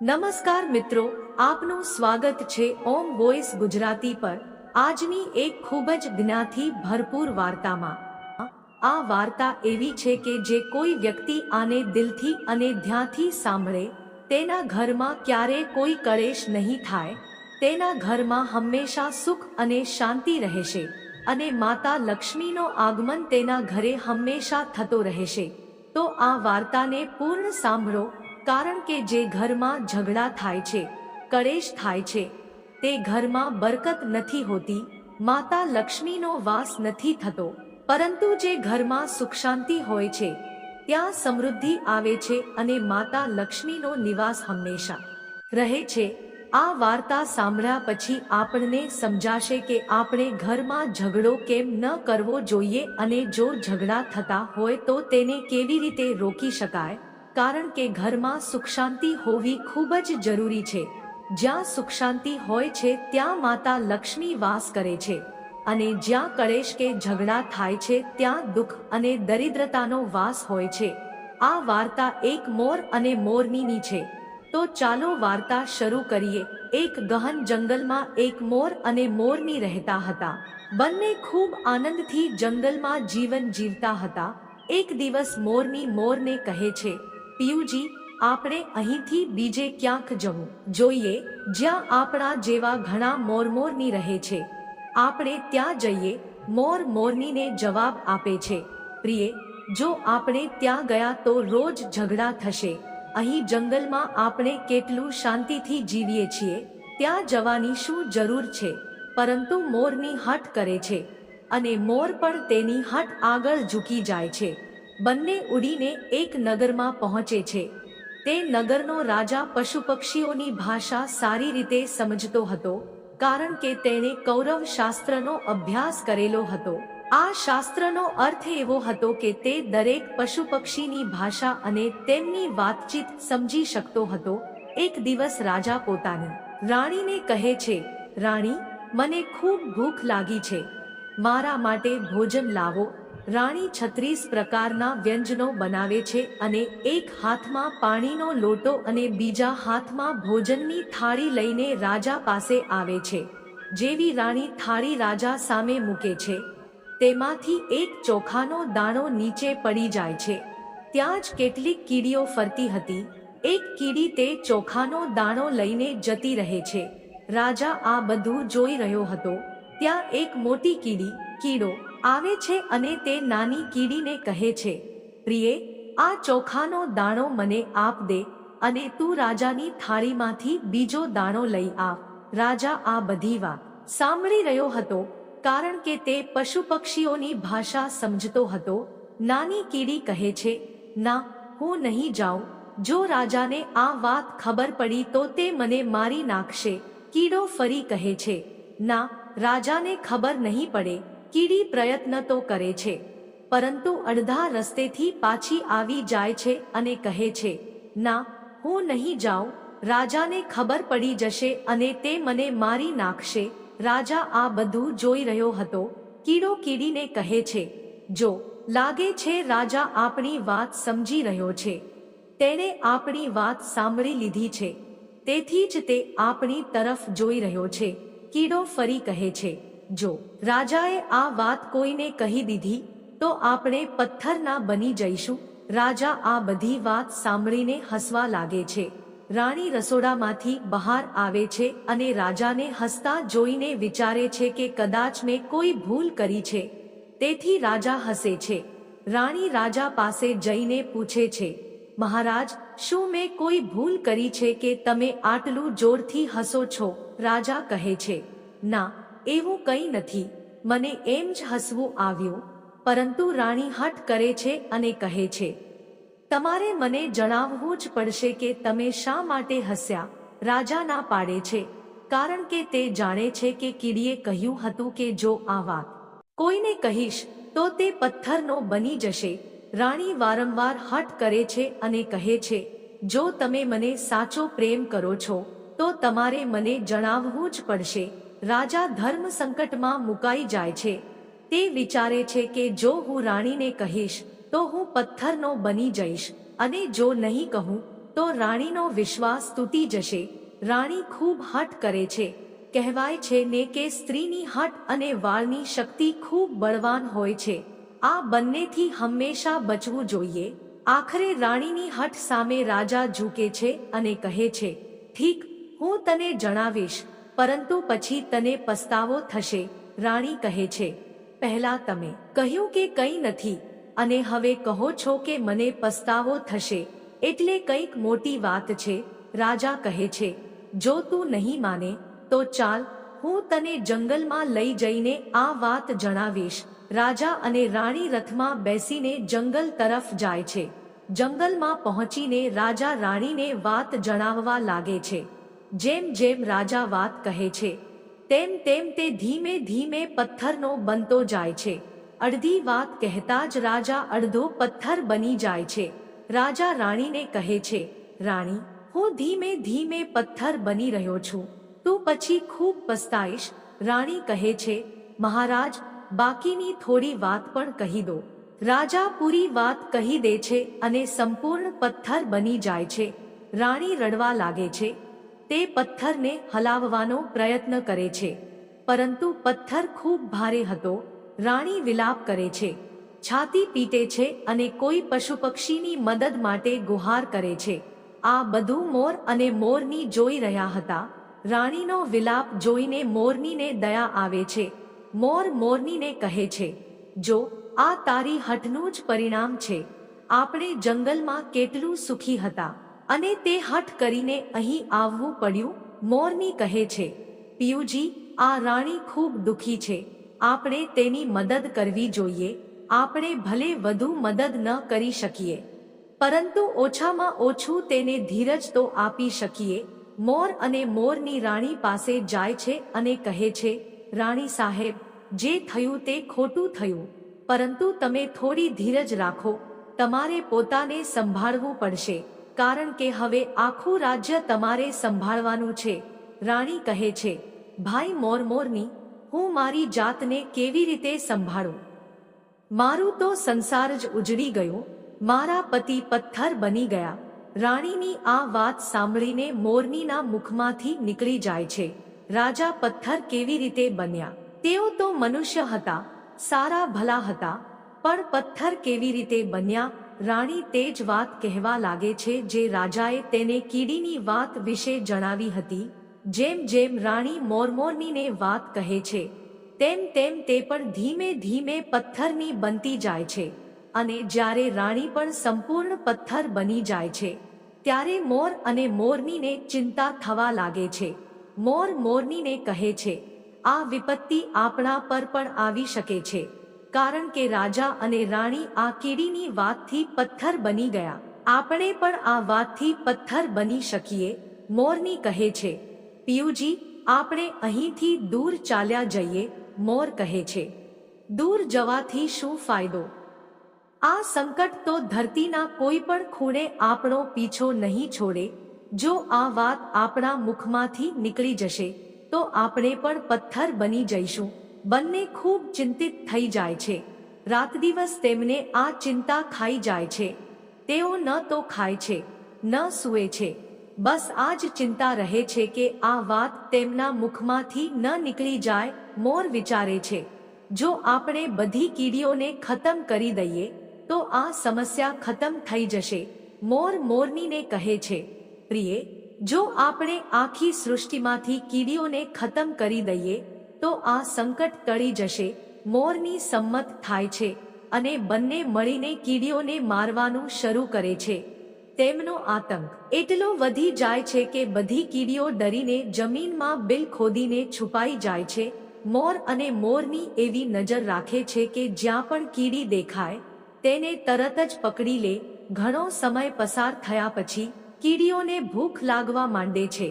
નમસ્કાર મિત્રો, આપનું સ્વાગત છે ઓમ વોઇસ ગુજરાતી પર. આજની એક ખૂબ જ જ્ઞાથી ભરપૂર વાર્તામાં. આ વાર્તા એવી છે કે જે કોઈ વ્યક્તિ આને દિલથી અને ધ્યાનથી સાંભળે, તેના ઘરમાં ક્યારે કોઈ કલેશ નહીં થાય, તેના ઘરમાં હંમેશા સુખ અને શાંતિ રહેશે, અને માતા લક્ષ્મીનો આગમન તેના ઘરે હંમેશા થતો રહેશે. તો આ વાર્તાને પૂર્ણ સાંભળો કારણ કે જે ઘરમાં ઝઘડા થાય છે કળેશ થાય છે, તે ઘરમાં બરકત નથી હોતી, માતા લક્ષ્મીનો વાસ નથી થતો, પરંતુ જે ઘરમાં સુખ શાંતિ હોય છે, ત્યાં સમૃદ્ધિ આવે છે અને માતા લક્ષ્મીનો નિવાસ હંમેશા રહે છે. આ વાર્તા સાંભળ્યા પછી આપણને સમજાશે કે આપણે ઘરમાં ઝઘડો કેમ ન કરવો જોઈએ અને જો ઝઘડા થતા હોય તો તેને કેવી રીતે રોકી શકાય? કારણ કે ઘરમાં સુખ શાંતિ હોવી ખૂબ જ જરૂરી છે. જ્યાં સુખ શાંતિ હોય છે, ત્યાં માતા લક્ષ્મી વાસ કરે છે. અને જ્યાં કળેશ કે ઝઘડા થાય છે, ત્યાં દુઃખ અને દરિદ્રતાનો વાસ હોય છે. આ વાર્તા એક મોર અને મોરનીની છે. તો ચાલો વાર્તા શરૂ કરીએ. એક ગહન જંગલમાં એક મોર અને મોરની રહેતા હતા. બંને ખૂબ આનંદથી જંગલમાં જીવન જીવતા હતા. એક દિવસ મોરની મોરને કહે છે પિયુજી, આપણે અહીંથી બીજે ક્યાંક જવું જોઈએ, જ્યાં આપણા જેવા ઘણા મોરમોરની રહે છે. આપણે ત્યાં જઈએ, મોર મોરનીને જવાબ આપે છે. પ્રિય, જો આપણે ત્યાં ગયા તો રોજ ઝઘડા થશે. અહીં જંગલમાં આપણે કેટલું શાંતિથી જીવીએ છીએ, ત્યાં જવાની શું જરૂર છે? પરંતુ મોરની હટ કરે છે. અને મોર પણ તેની હટ આગળ ઝૂકી જાય છે. બંને ઉડીને એક નગરમાં પહોંચે છે. તે નગરનો રાજા પશુ પક્ષીઓની ભાષા સારી રીતે સમજતો હતો, કારણ કે તેણે કૌરવ શાસ્ત્રનો અભ્યાસ કરેલો હતો. આ શાસ્ત્રનો અર્થ એવો હતો કે તે દરેક પશુ પક્ષીની ભાષા અને તેમની વાતચીત સમજી શકતો હતો. એક દિવસ રાજા પોતાની રાણીને કહે છે, રાણી, મને ખૂબ ભૂખ લાગી છે. મારા માટે ભોજન લાવો. રાણી છત્રીસ પ્રકારના વ્યંજનો બનાવે છે અને એક હાથમાં પાણીનો લોટો અને બીજા હાથમાં ભોજનની થાળી લઈને રાજા પાસે આવે છે, જેવી રાણી થાળી રાજા સામે મૂકે છે. તેમાંથી એક ચોખાનો દાણો નીચે પડી જાય છે. ત્યાં જ કેટલીક કીડીઓ ફરતી હતી. એક કીડી તે ચોખાનો દાણો લઈને જતી રહે છે. રાજા આ બધું જોઈ રહ્યો હતો. ત્યાં એક મોટી કીડી, કીડો આવે છે અને તે નાની કીડીને કહે છે, પ્રિય, આ ચોખાનો દાણો મને આપ દે અને તું રાજાની થાળીમાંથી બીજો દાણો લઈ આવ રાજા આ બધી વાત સાંભળી રહ્યો હતો, કારણ કે તે પશુ પક્ષીઓની ભાષા સમજતો હતો. નાની કીડી કહે છે, ના, હું નહીં જાઉં. જો રાજાને આ વાત ખબર પડી તો તે મને મારી નાખશે. કીડો ફરી કહે છે, ના, રાજાને ખબર નહીં પડે. કીડી પ્રયત્ન તો કરે છે, પરંતુ અડધા રસ્તેથી પાછી આવી જાય છે અને કહે છે, ના, હું નહીં જાઉં, રાજાને ખબર પડી જશે અને તે મને મારી નાખશે. રાજા આ બધું જોઈ રહ્યો હતો, કીડો કીડીને કહે છે, જો, લાગે છે રાજા આપણી વાત સમજી રહ્યો છે, તેણે આપણી વાત સાંભળી લીધી છે, તેથી જ તે આપણી તરફ જોઈ રહ્યો છે. કીડો ફરી કહે છે જો રાજાએ આ વાત કોઈને કહી દીધી, તો આપણે પથ્થરના બની જઈશું. રાજા આ બધી વાત સાંભળીને હસવા લાગે છે. રાણી રસોડામાંથી બહાર આવે છે અને રાજાને હસતા જોઈને વિચારે છે કે કદાચ મેં કોઈ ભૂલ કરી છે. તેથી રાજા હસે છે. રાણી રાજા પાસે જઈને પૂછે છે, મહારાજ, શું મેં કોઈ ભૂલ કરી છે કે તમે આટલું જોરથી હસો છો? રાજા કહે છે, ના એવું કંઈ નથી. મને એમ જ હસવું આવ્યું, પરંતુ રાણી હટ કરે છે અને કહે છે, તમારે મને જણાવવું જ પડશે કે તમે શા માટે હસ્યા? રાજા ના પાડે છે. કારણ કે તે જાણે છે કે કીડીએ કહ્યું હતું કે જો આ વાત કોઈને કહીશ, તો તે પથ્થરનો બની જશે. રાણી વારંવાર હટ કરે છે અને કહે છે, જો તમે મને સાચો પ્રેમ કરો છો, તો તમારે મને જણાવવું જ પડશે. રાજા ધર્મ સંકટમાં મુકાઈ જાય છે. તે વિચારે છે કે જો હું રાણીને કહીશ, તો હું પથ્થરનો બની જઈશ. અને જો નહીં કહું, તો રાણીનો વિશ્વાસ તૂટી જશે. રાણી ખૂબ હટ કરે છે. કહેવાય છે ને કે સ્ત્રીની હટ અને વાળની શક્તિ ખૂબ બળવાન હોય છે. આ બંનેથી હંમેશા બચવું જોઈએ. આખરે રાણીની હઠ સામે રાજા ઝૂકે છે અને કહે છે, ઠીક, હું તને જણાવીશ. પરંતુ પછી તને પસ્તાવો થશે, રાણી કહે છે. પહેલા તમે કહ્યું કે કંઈ નથી, અને હવે કહો છો કે મને પસ્તાવો થશે, એટલે કંઈક મોટી વાત છે, રાજા કહે છે. જો તું નહીં માને, તો ચાલ, હું તને જંગલમાં લઈ જઈને આ વાત જણાવીશ. રાજા અને રાણી રથમાં બેસીને જંગલ તરફ જાય છે. જંગલમાં પહોંચીને રાજા રાણીને વાત જણાવવા લાગે છે. જેમ જેમ રાજા વાત કહે છે, તેમ તેમ તે ધીમે ધીમે પથ્થરનો બનતો જાય છે. અડધી વાત કહેતા જ રાજા અડધો પથ્થર બની જાય છે. રાજા રાણીને કહે છે, રાણી, હું ધીમે ધીમે પથ્થર બની રહ્યો છું. તું પછી ખૂબ પસ્તાઈશ. રાણી કહે છે, મહારાજ, બાકીની થોડી વાત પણ કહી દો. રાજા પૂરી વાત કહી દે છે અને સંપૂર્ણ પથ્થર બની જાય છે. રાણી રડવા લાગે છે. તે પથ્થરને હલાવવાનો પ્રયત્ન કરે છે. પરંતુ પથ્થર ખૂબ ભારે હતો. રાણી વિલાપ કરે છે. છાતી પીટે છે અને કોઈ પશુ પક્ષીની મદદ માટે ગુહાર કરે છે. આ બધું મોર અને મોરની જોઈ રહ્યા હતા. રાણીનો વિલાપ જોઈને મોરનીને દયા આવે છે. મોર મોરનીને કહે છે, જો, આ તારી હઠનું જ પરિણામ છે. આપણે જંગલમાં કેટલું સુખી હતા. અને તે હઠ કરીને અહીં આવવું પડ્યું, મોરની કહે છે, પિયુજી, આ રાણી ખૂબ દુખી છે. આપણે તેની મદદ કરવી જોઈએ. આપણે ભલે વધુ મદદ ન કરી શકીએ. પરંતુ ઓછામાં ઓછું તેને ધીરજ તો આપી શકીએ. મોર અને મોરની રાણી પાસે જાય છે અને કહે છે, રાણી સાહેબ, જે થયું તે ખોટું થયું. પરંતુ તમે થોડી ધીરજ રાખો. તમારે પોતાને સંભાળવું પડશે. કારણ કે હવે આખું રાજ્ય તમારે સંભાળવાનું છે. રાણી કહે છે, ભાઈ મોરમોરની હું મારી જાતને કેવી રીતે સંભાળું? મારું તો સંસાર જ ઉજડી ગયો, મારા પતિ પથ્થર બની ગયા. રાણીની આ વાત સાંભળીને મોરનીના મુખમાંથી નીકળી જાય છે. રાજા પથ્થર કેવી રીતે બન્યા? તેઓ તો મનુષ્ય હતા, સારા ભલા હતા, પણ પથ્થર કેવી રીતે બન્યા? રાણી તે જ વાત કહેવા લાગે છે જે રાજાએ તેને કીડીની વાત વિશે જણાવી હતી, જેમ જેમ રાણી મોરમોરનીને વાત કહે છે, તેમ તેમ તે પણ ધીમે ધીમે પથ્થરની બનતી જાય છે અને જ્યારે રાણી પણ સંપૂર્ણ પથ્થર બની જાય છે, ત્યારે મોર અને મોરનીને ચિંતા થવા લાગે છે. મોર મોરનીને કહે છે, આ વિપત્તિ આપણા પર પણ આવી શકે છે. કારણ કે રાજા અને રાણી આ કીડીની વાતથી પથ્થર બની ગયા. આપણે પણ આ વાતથી પથ્થર બની શકીએ, મોરની કહે છે. પિયુજી, આપણે અહીંથી દૂર ચાલ્યા જઈએ, મોર કહે છે. દૂર જવાથી શું ફાયદો? આ સંકટ તો ધરતીના કોઈ પણ ખૂણે આપણો પીછો નહીં છોડે. જો આ વાત આપણા મુખમાંથી નીકળી જશે, તો આપણે પણ પથ્થર બની જઈશું. બંને ખૂબ ચિંતિત થઈ જાય છે. રાત દિવસ તેમને આ ચિંતા ખાઈ જાય છે. તેઓ ન તો ખાય છે, ન સૂવે છે. બસ આ જ ચિંતા રહે છે કે આ વાત તેમના મુખમાંથી ન નીકળી જાય, મોર વિચારે છે. જો આપણે બધી કીડીઓને ખતમ કરી દઈએ, તો આ સમસ્યા ખતમ થઈ જશે, મોર મોરનીને કહે છે. પ્રિય, જો આપણે આખી સૃષ્ટિમાંથી કીડીઓને ખતમ કરી દઈએ તો આ સંકટ ટળી જશે, મોરની સંમત થાય છે અને બંને મળીને કીડીઓને મારવાનું શરૂ કરે છે. તેમનો આતંક. એટલો વધી જાય છે કે બધી કીડીઓ ડરીને જમીનમાં બિલ ખોદીને છુપાઈ જાય છે. મોર અને મોરની એવી નજર રાખે છે કે જ્યાં પણ કીડી દેખાય, તેને તરત જ પકડી લે. ઘણો સમય પસાર થયા પછી કીડીઓને ભૂખ લાગવા માંડે છે,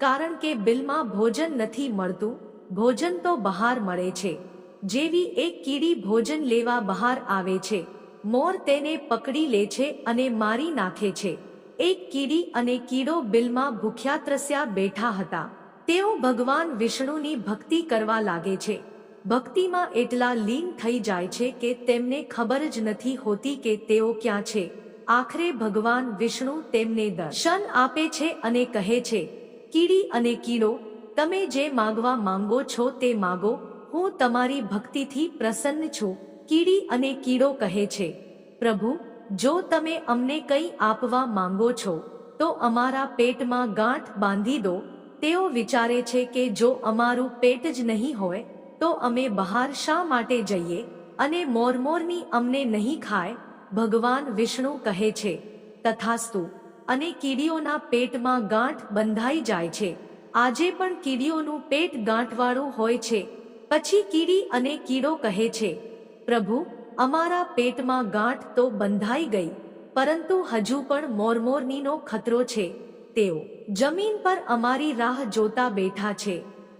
કારણ કે બિલમાં ભોજન નથી મળતું ભોજન તો બહાર મળે છે. જેવી એક કીડી ભોજન લેવા બહાર આવે છે. મોર તેને પકડી લે છે અને મારી નાખે છે. એક કીડી અને કીડો બિલમાં ભૂખ્યા ત્રસ્યા બેઠા હતા. તેઓ ભગવાન વિષ્ણુની ભક્તિ કરવા લાગે છે. ભક્તિમાં એટલા લીન થઈ જાય છે કે તેમને ખબર જ નથી હોતી કે તેઓ ક્યાં છે. આખરે ભગવાન વિષ્ણુ તેમને દર્શન આપે છે અને કહે છે, કીડી અને કીડો તમે જે માગવા માંગો છો તે માગો. હું તમારી ભક્તિથી પ્રસન્ન છું. કીડી અને કીડો કહે છે, પ્રભુ, જો તમે અમને કંઈ આપવા માંગો છો, તો અમારા પેટમાં ગાંઠ બાંધી દો. તેઓ વિચારે છે કે જો અમારું પેટ જ નહીં હોય, તો અમે બહાર શા માટે જઈએ અને મોરમોરની અમને નહીં ખાય? ભગવાન વિષ્ણુ કહે છે, તથાસ્તુ, અને કીડીઓના પેટમાં ગાંઠ બંધાઈ જાય છે. આજે પણ કીડીઓનું પેટ ગાંઠવાળું હોય છે. પછી કીડી અને કીડો કહે છે, પ્રભુ, અમારા પેટમાં ગાંઠ તો બંધાઈ ગઈ, પરંતુ હજુ પણ મોરમોરનીનો ખતરો છે. તેઓ જમીન પર અમારી રાહ જોતા બેઠા છે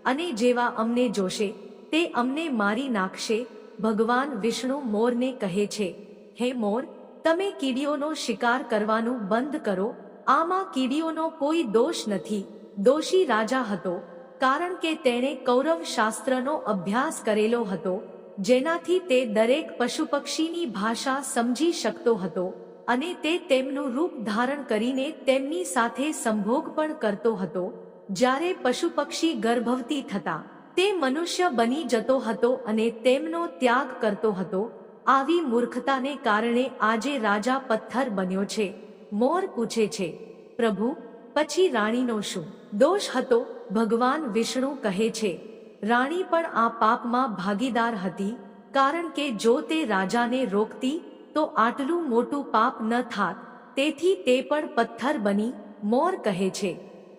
અને જેવા અમને જોશે, તે અમને મારી નાખશે, ભગવાન વિષ્ણુ મોરને કહે છે. હે મોર, તમે કીડીઓનો શિકાર કરવાનું બંધ કરો, આમાં કીડીઓનો કોઈ દોષ નથી. દોષી રાજા હતો કારણ કે તેણે કૌરવ શાસ્ત્રનો અભ્યાસ કરેલો હતો, જેનાથી તે દરેક પશુ પક્ષીની ભાષા સમજી શકતો હતો અને તે તેમનું રૂપ ધારણ કરીને તેમની સાથે સંભોગ પણ કરતો હતો. જ્યારે પશુ પક્ષી ગર્ભવતી થતા, તે મનુષ્ય બની જતો હતો અને તેમનો ત્યાગ કરતો હતો. આવી મૂર્ખતાને કારણે આજે રાજા પથ્થર બન્યો છે. મોર પૂછે છે, પ્રભુ પછી રાણીનો શું? દોષ હતો, ભગવાન વિષ્ણુ કહે છે. રાણી પણ આ પાપમાં ભાગીદાર હતી, કારણ કે જો તે રાજાને રોકતી, તો આટલું મોટું પાપ ન થાત. તેથી તે પણ પથ્થર બની, મોર કહે છે.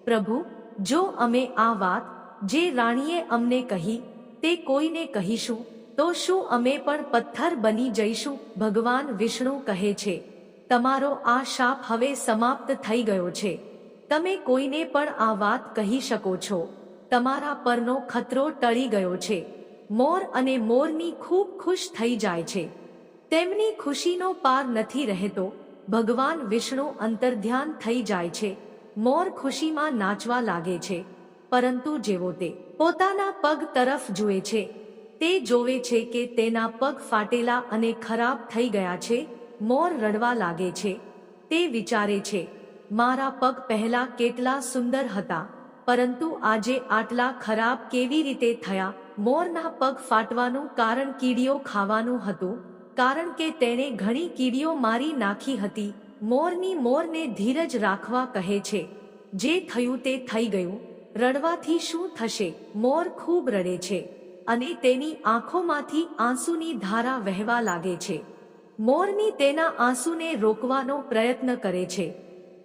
પ્રભુ, જો અમે આ વાત, જે રાણીએ અમને કહી, તે કોઈને કહીશું, તો શું અમે પણ પથ્થર બની જઈશું, ભગવાન વિષ્ણુ કહે છે. તમારો આ શાપ હવે સમાપ્ત થઈ ગયો છે. તમે કોઈને પણ આ વાત કહી શકો છો. તમારા પરનો ખતરો ટળી ગયો છે. મોર અને મોરની ખૂબ ખુશ થઈ જાય છે. તેમની ખુશીનો પાર નથી રહેતો. ભગવાન વિષ્ણુ અંતર્ધ્યાન થઈ જાય છે. મોર ખુશીમાં નાચવા લાગે છે. પરંતુ જેવો તે પોતાના પગ તરફ જુએ છે, તે જોવે છે કે તેના પગ ફાટેલા અને ખરાબ થઈ ગયા છે, મોર રડવા લાગે છે. તે વિચારે છે મારા પગ પહેલા કેટલા સુંદર હતા, પરંતુ આજે આટલા ખરાબ કેવી રીતે થયા? મોરના પગ ફાટવાનું કારણ કીડીઓ ખાવાનું હતું, કારણ કે તેણે ઘણી કીડીઓ મારી નાખી હતી. મોરની મોરને ધીરજ રાખવા કહે છે, જે થયું તે થઈ ગયું, રડવાથી શું થશે મોર ખૂબ રડે છે અને તેની આંખોમાંથી આંસુની ધારા વહેવા લાગે છે. મોરની તેના આંસુને રોકવાનો પ્રયત્ન કરે છે.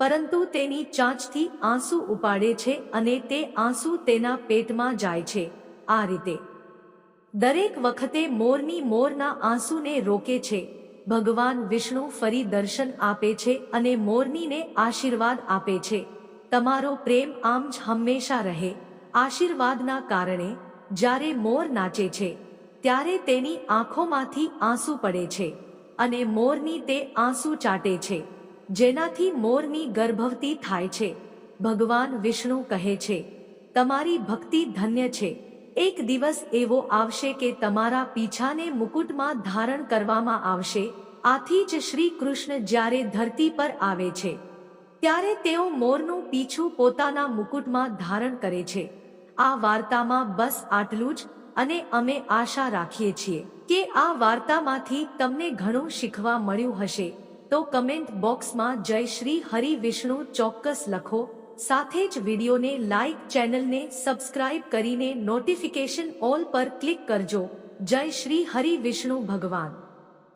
પરંતુ તેની ચાંચથી આંસુ ઉપાડે છે અને તે આંસુ તેના પેટમાં જાય છે. આ રીતે દરેક વખતે મોરની મોરના આંસુને રોકે છે. ભગવાન વિષ્ણુ ફરી દર્શન આપે છે અને મોરનીને આશીર્વાદ આપે છે. તમારો પ્રેમ આમ જ હંમેશા રહે. આશીર્વાદના કારણે જ્યારે મોર નાચે છે, ત્યારે તેની આંખોમાંથી આંસુ પડે છે અને મોરની તે આંસુ ચાટે છે. જેનાથી મોરની ગર્ભવતી થાય છે. ભગવાન વિષ્ણુ કહે છે, તમારી ભક્તિ ધન્ય છે. એક દિવસ એવો આવશે કે તમારા પીછાને મુકુટમાં ધારણ કરવામાં આવશે. આથી જ શ્રી કૃષ્ણ જ્યારે ધરતી પર આવે છે, ત્યારે તેઓ મોરનું પીછું પોતાના મુકુટમાં ધારણ કરે છે. આ વાર્તામાં બસ આટલું જ અને અમે આશા રાખીએ છીએ કે આ વાર્તામાંથી તમને ઘણું શીખવા મળ્યું હશે. તો કમેન્ટ બોક્સમાં જય શ્રી હરિ વિષ્ણુ ચોક્કસ લખો. સાથે જ વિડીયોને લાઇક ચેનલને સબસ્ક્રાઇબ કરીને નોટિફિકેશન ઓલ પર ક્લિક કરજો. જય શ્રી હરિ વિષ્ણુ ભગવાન.